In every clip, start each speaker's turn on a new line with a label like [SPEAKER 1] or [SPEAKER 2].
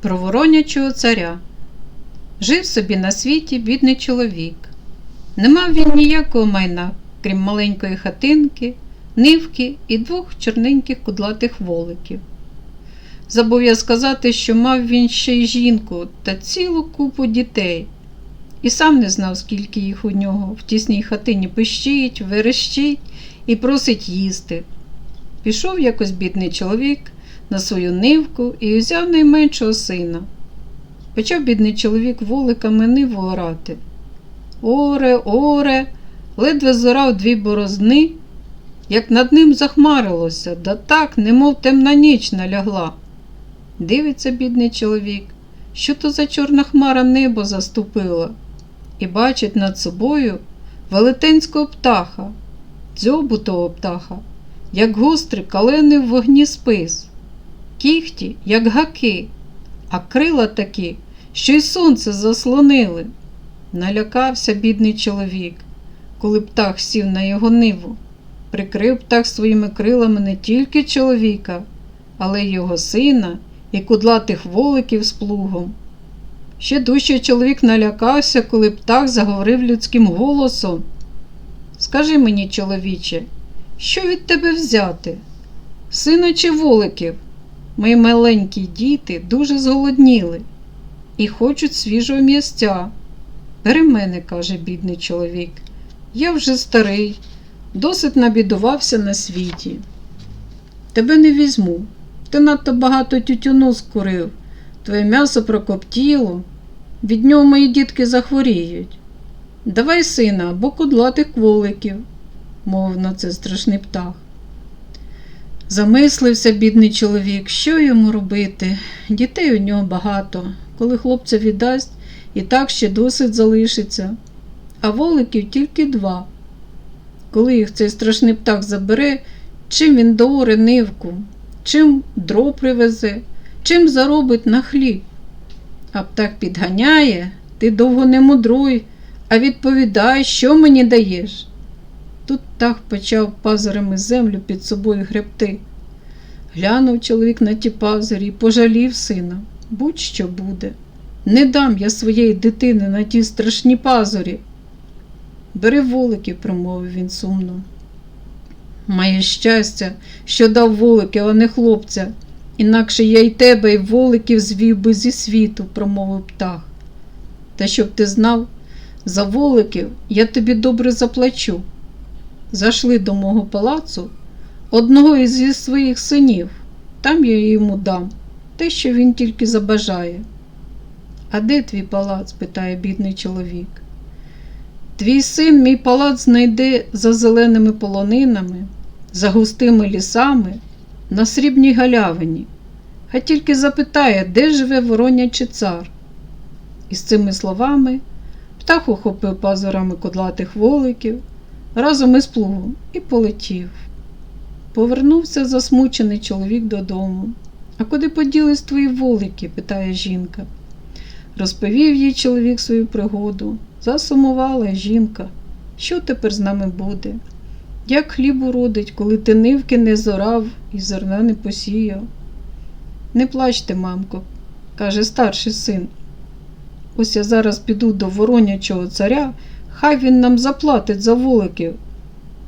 [SPEAKER 1] Про воронячого царя. Жив собі на світі бідний чоловік. Не мав він ніякого майна, крім маленької хатинки, нивки і двох чорненьких кудлатих воликів. Забув я сказати, що мав він ще й жінку та цілу купу дітей, і сам не знав, скільки їх у нього в тісній хатині пищить, верещить і просить їсти. Пішов якось бідний чоловік на свою нивку і взяв найменшого сина. Почав бідний чоловік вуликами ниву орати. Оре, оре, ледве зорав дві борозни, як над ним захмарилося, да так, немов темна ніч налягла. Дивиться бідний чоловік, що то за чорна хмара небо заступила, і бачить над собою велетенського птаха, дзьобу того птаха, як гострий калений в вогні спис, кіхті, як гаки, а крила такі, що й сонце заслонили. Налякався бідний чоловік, коли птах сів на його ниву. Прикрив птах своїми крилами не тільки чоловіка, але й його сина і кудлатих воликів з плугом. Ще дужче чоловік налякався, коли птах заговорив людським голосом. Скажи мені, чоловіче, що від тебе взяти? Сина чи воликів? Мої маленькі діти дуже зголодніли і хочуть свіжого м'ястя. Бери мене, каже бідний чоловік. Я вже старий, досить набідувався на світі. Тебе не візьму. Ти надто багато тютюну скурив, твоє м'ясо прокоптіло, від нього мої дітки захворіють. Давай сина або кудлатих кволиків, мовив на це страшний птах. Замислився бідний чоловік, що йому робити. Дітей у нього багато. Коли хлопця віддасть, і так ще досить залишиться, а воликів тільки два. Коли їх цей страшний птах забере, чим він дооре нивку, чим дров привезе, чим заробить на хліб. А птах підганяє, ти довго не мудруй, а відповідай, що мені даєш. Тут птах почав пазурами землю під собою гребти. Глянув чоловік на ті пазурі і пожалів сина. Будь-що буде. Не дам я своєї дитини на ті страшні пазурі. Бери вулики, промовив він сумно. Має щастя, що дав вулики, а не хлопця, інакше я й тебе, й воликів звів би зі світу, промовив птах. Та щоб ти знав, за воликів я тобі добре заплачу. Зайшли до мого палацу одного із своїх синів, там я йому дам те, що він тільки забажає. А де твій палац? питає бідний чоловік. Твій син мій палац знайде за зеленими полонинами, за густими лісами, на срібній галявині, хай тільки запитає, де живе воронячий цар. І з цими словами птах ухопив пазурами кодлатих воликів разом із плугом і полетів. Повернувся засмучений чоловік додому. А куди поділись твої волики? питає жінка. Розповів їй чоловік свою пригоду. Засумувала жінка. Що тепер з нами буде? Як хліб уродить, коли ти нивки не зорав і зерна не посіяв? Не плачте, мамко, каже старший син. Ось я зараз піду до воронячого царя, хай він нам заплатить за вуликів.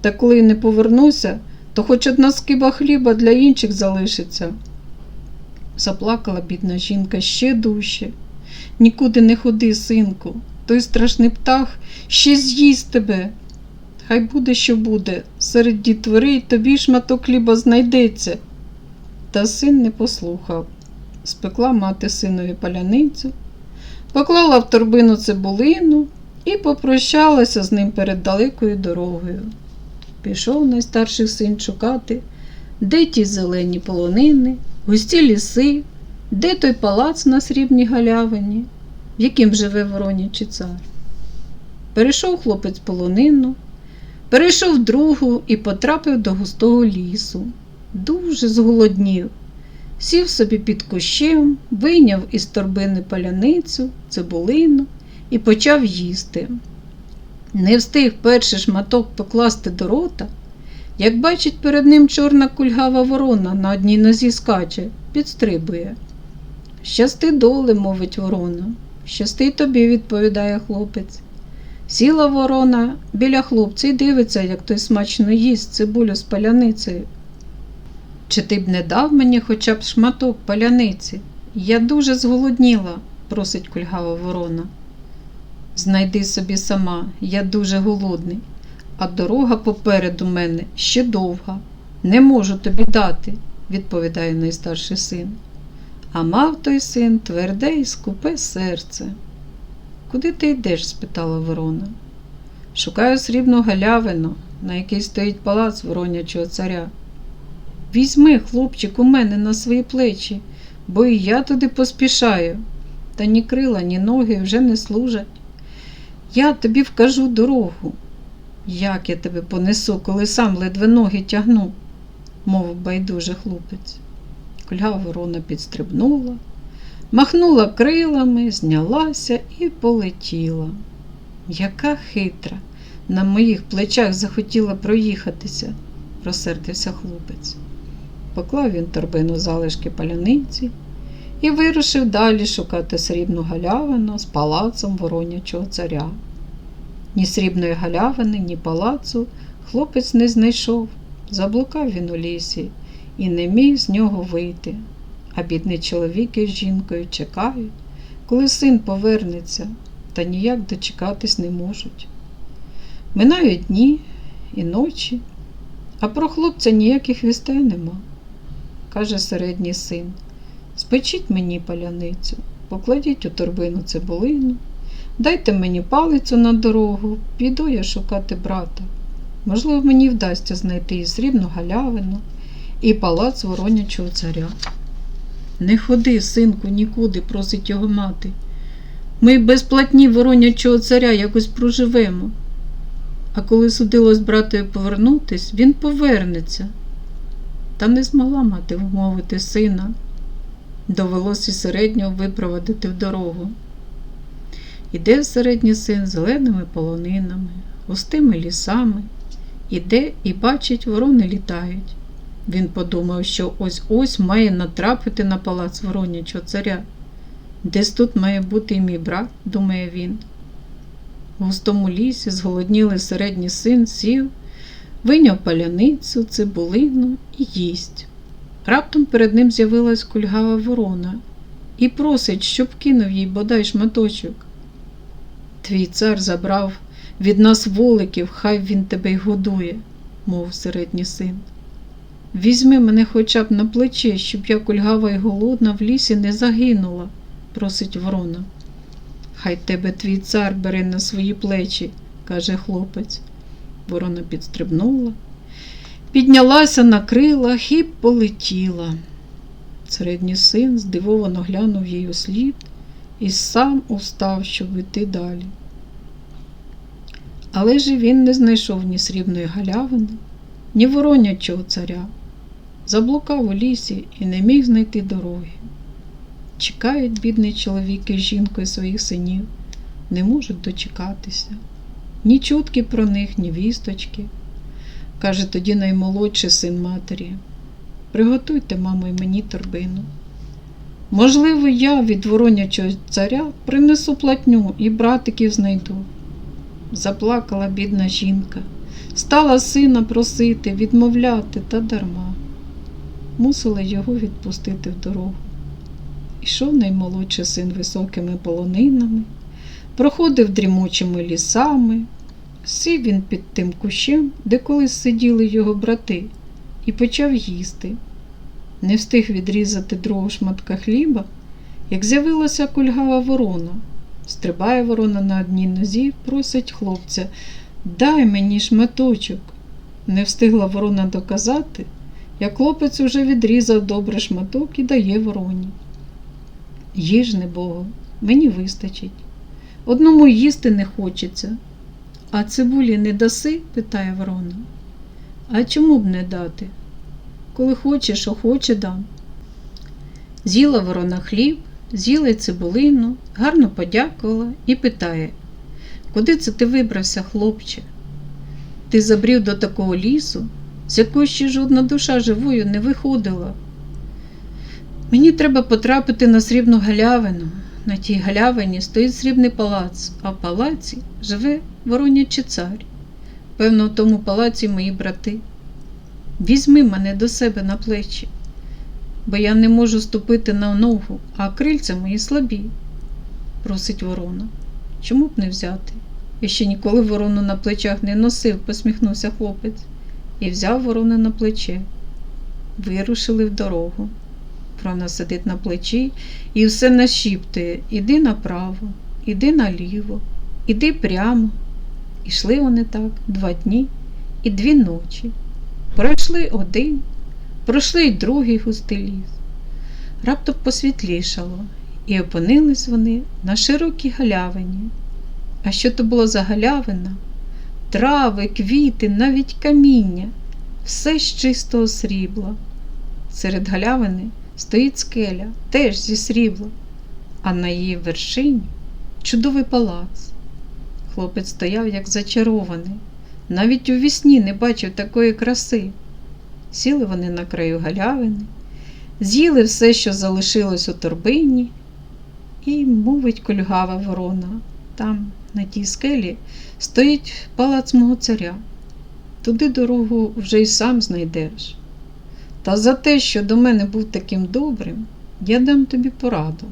[SPEAKER 1] Та коли не повернуся, то хоч одна скиба хліба для інших залишиться. Заплакала бідна жінка ще дужче. Нікуди не ходи, синку, той страшний птах ще з'їсть тебе. Хай буде, що буде, серед дітвори тобі шматок хліба знайдеться. Та син не послухав. Спекла мати синові паляницю, поклала в торбину цибулину і попрощалася з ним перед далекою дорогою. Пішов найстарший син шукати, де ті зелені полонини, густі ліси, де той палац на срібній галявині, в яким живе воронячий цар. Перейшов хлопець полонину, перейшов другу і потрапив до густого лісу. Дуже зголоднів. Сів собі під кущем, вийняв із торбини паляницю, цибулину і почав їсти. Не встиг перший шматок покласти до рота, як бачить перед ним чорна кульгава ворона на одній нозі скаче, підстрибує. Щасти доле, мовить ворона. Щасти тобі, відповідає хлопець. Сіла ворона біля хлопця і дивиться, як той смачно їсть цибулю з паляницею. Чи ти б не дав мені хоча б шматок паляниці? Я дуже зголодніла, просить кульгава ворона. Знайди собі сама, я дуже голодний, а дорога попереду мене ще довга. Не можу тобі дати, відповідає найстарший син. А мав той син тверде і скупе серце. Куди ти йдеш? спитала ворона. Шукаю срібну галявину, на якій стоїть палац воронячого царя. Візьми, хлопчик, у мене на свої плечі, бо і я туди поспішаю, та ні крила, ні ноги вже не служать. Я тобі вкажу дорогу. Як я тебе понесу, коли сам ледве ноги тягну, мовив байдуже хлопець. Кульга ворона підстрибнула, махнула крилами, знялася і полетіла. Яка хитра, на моїх плечах захотіла проїхатися, розсердився хлопець. Поклав він торбину залишки паляниці і вирушив далі шукати срібну галявину з палацом воронячого царя. Ні срібної галявини, ні палацу хлопець не знайшов, заблукав він у лісі і не міг з нього вийти. А бідний чоловік із жінкою чекають, коли син повернеться, та ніяк дочекатись не можуть. Минають дні і ночі, а про хлопця ніяких вістей нема, каже середній син. Спечіть мені паляницю, покладіть у торбину цибулину, дайте мені палицю на дорогу, піду я шукати брата. Можливо, мені вдасться знайти і срібну галявину, і палац воронячого царя. Не ходи, синку, нікуди, просить його мати. Ми без платні воронячого царя якось проживемо. А коли судилось братою повернутись, він повернеться. Та не змогла мати вмовити сина. Довелося середнього випровадити в дорогу. Іде середній син зеленими полонинами, густими лісами, іде і бачить, ворони літають. Він подумав, що ось ось має натрапити на палац воронячого царя. Десь тут має бути і мій брат, думає він. В густому лісі зголоднілий середній син сів, виняв паляницю, цибулину і їсть. Раптом перед ним з'явилась кульгава ворона і просить, щоб кинув їй бодай шматочок. Твій цар забрав від нас воликів, хай він тебе й годує, мов середній син. Візьми мене хоча б на плече, щоб я кульгава й голодна в лісі не загинула, просить ворона. Хай тебе твій цар бере на свої плечі, каже хлопець. Ворона підстрибнула, піднялася на крилах і полетіла. Середній син здивовано глянув їй у слід і сам устав, щоб іти далі. Але ж він не знайшов ні срібної галявини, ні воронячого царя. Заблукав у лісі і не міг знайти дороги. Чекають бідний чоловік із жінкою своїх синів, не можуть дочекатися. Ні чутки про них, ні вісточки. Каже тоді наймолодший син матері. Приготуйте, мамо, й мені торбину. Можливо, я від воронячого царя принесу платню і братиків знайду. Заплакала бідна жінка, стала сина просити, відмовляти та дарма. Мусила його відпустити в дорогу. Ішов наймолодший син високими полонинами, проходив дрімучими лісами, сів він під тим кущем, де колись сиділи його брати, і почав їсти. Не встиг відрізати другого шматка хліба, як з'явилася кульгава ворона. Стрибає ворона на одній нозі, просить хлопця Дай мені шматочок. Не встигла ворона доказати, як хлопець уже відрізав добре шматок і дає вороні. Їж не Богу, мені вистачить. Одному їсти не хочеться. А цибулі не даси? питає ворона. А чому б не дати? Коли хочеш, охоче дам. З'їла ворона хліб, з'їла й цибулину, гарно подякувала і питає, куди це ти вибрався, хлопче? Ти забрів до такого лісу, з якої ще жодна душа живою не виходила. Мені треба потрапити на срібну галявину. На тій галявині стоїть срібний палац, а в палаці живе воронячий цар. Певно, в тому палаці мої брати. Візьми мене до себе на плечі, бо я не можу ступити на ногу, а крильця мої слабі, просить ворона. Чому б не взяти? Я ще ніколи ворону на плечах не носив, посміхнувся хлопець, і взяв ворону на плече. Вирушили в дорогу. Вона сидить на плечі і все нашіптує іди направо, іди наліво, іди прямо. Ішли вони так два дні і дві ночі. Пройшли один, пройшли й другий густий ліс. Раптом посвітлішало, і опинились вони на широкій галявині. А що то було за галявина? Трави, квіти, навіть каміння, все з чистого срібла. Серед галявини стоїть скеля, теж зі срібла, а на її вершині чудовий палац. Хлопець стояв, як зачарований, навіть у вісні не бачив такої краси. Сіли вони на краю галявини, з'їли все, що залишилось у торбині, і, мовить кульгава ворона, там, на тій скелі, стоїть палац мого царя. Туди дорогу вже й сам знайдеш. Та за те, що до мене був таким добрим, я дам тобі пораду.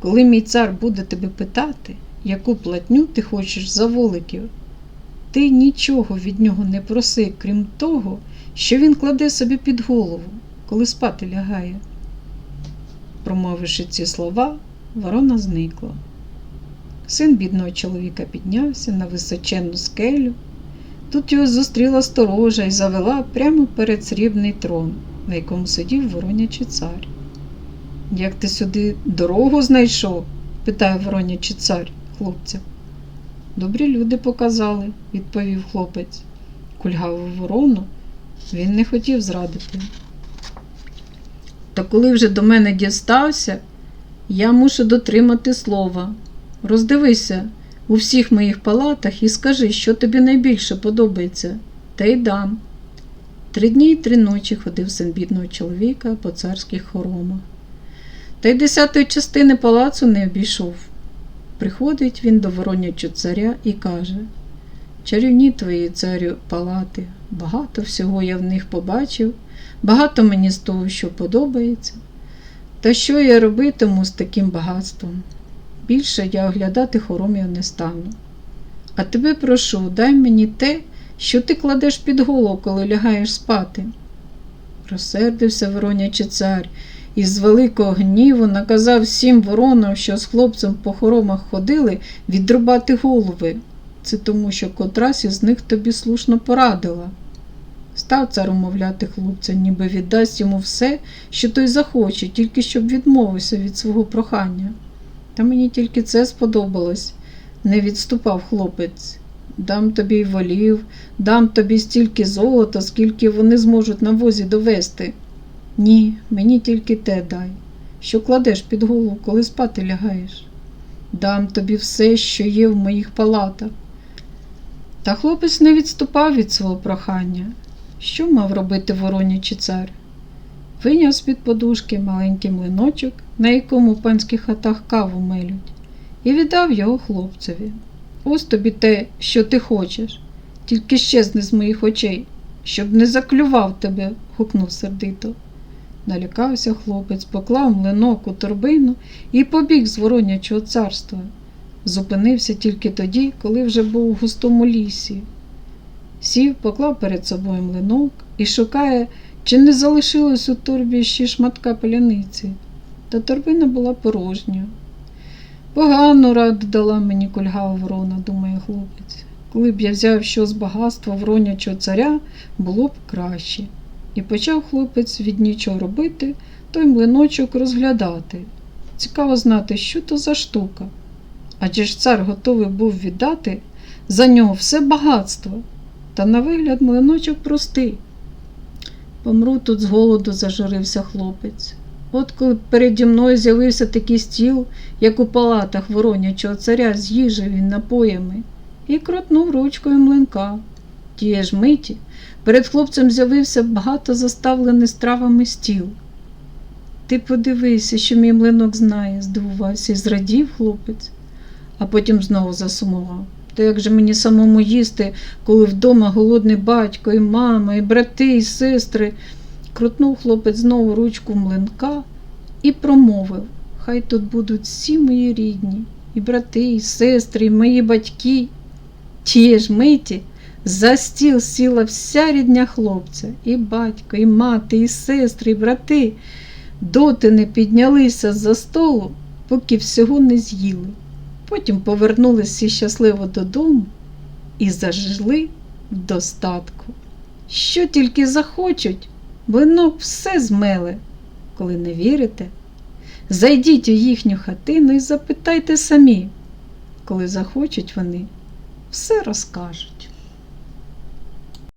[SPEAKER 1] Коли мій цар буде тебе питати, яку платню ти хочеш за воликів, ти нічого від нього не проси, крім того, що він кладе собі під голову, коли спати лягає. Промовивши ці слова, ворона зникла. Син бідного чоловіка піднявся на височенну скелю. Тут його зустріла сторожа і завела прямо перед срібний трон, на якому сидів воронячий цар. Як ти сюди дорогу знайшов? питає воронячий цар хлопця. Добрі люди показали, відповів хлопець. Кульгаву ворону він не хотів зрадити. Та коли вже до мене дістався, я мушу дотримати слова. Роздивися у всіх моїх палатах і скажи, що тобі найбільше подобається, та й дам. Три дні й три ночі ходив син бідного чоловіка по царських хоромах. Та й десятої частини палацу не обійшов. Приходить він до воронячого царя і каже Чарівні твої, царю, палати, багато всього я в них побачив, багато мені з того, що подобається. Та що я робитиму з таким багатством? Більше я оглядати хоромів не стану. А тебе прошу, дай мені те, що ти кладеш під голову, коли лягаєш спати. Розсердився воронячий цар і з великого гніву наказав всім воронам, що з хлопцем по хоромах ходили, відрубати голови. Це тому, що котрась із них тобі слушно порадила. Став цар умовляти хлопця, ніби віддасть йому все, що той захоче, тільки щоб відмовився від свого прохання. Та мені тільки це сподобалось, не відступав хлопець. Дам тобі й волів, дам тобі стільки золота, скільки вони зможуть на возі довести. Ні, мені тільки те дай, що кладеш під голову, коли спати лягаєш. Дам тобі все, що є в моїх палатах. Та хлопець не відступав від свого прохання. Що мав робити воронячий цар? Виняв з-під подушки маленький млиночок, на якому в панських хатах каву мелють, і віддав його хлопцеві. Ось тобі те, що ти хочеш, тільки щезни з моїх очей, щоб не заклював тебе, гукнув сердито. Налякався хлопець, поклав млинок у торбину і побіг з воронячого царства. Зупинився тільки тоді, коли вже був у густому лісі. Сів, поклав перед собою млинок і шукає, чи не залишилось у торбі ще шматка паляниці. Та торбина була порожня. Погану раду дала мені кульгава ворона, думає хлопець. Коли б я взяв що з багатства воронячого царя, було б краще. І почав хлопець від нічого робити, той млиночок розглядати. Цікаво знати, що то за штука. Адже ж цар готовий був віддати за нього все багатство, та на вигляд млиночок простий. Помру тут з голоду, зажурився хлопець. От коли переді мною з'явився такий стіл, як у палатах воронячого царя з їжею і напоями, і кротнув ручкою млинка. Тієї ж миті перед хлопцем з'явився багато заставлений стравами стіл. ти подивися, що мій млинок знає, здивувався і зрадів хлопець, а потім знову засумував. Та як же мені самому їсти, коли вдома голодний батько, і мама, і брати, і сестри? Крутнув хлопець знову ручку млинка і промовив Хай тут будуть всі мої рідні, і брати, і сестри, і мої батьки. Тієї ж миті за стіл сіла вся рідня хлопця, і батько, і мати, і сестри, і брати. Доти не піднялися з-за столу, поки всього не з'їли. Потім повернулись всі щасливо додому і зажили в достатку. Що тільки захочуть, воно все змеле. Коли не вірите, зайдіть у їхню хатину і запитайте самі, коли захочуть вони, все розкажуть.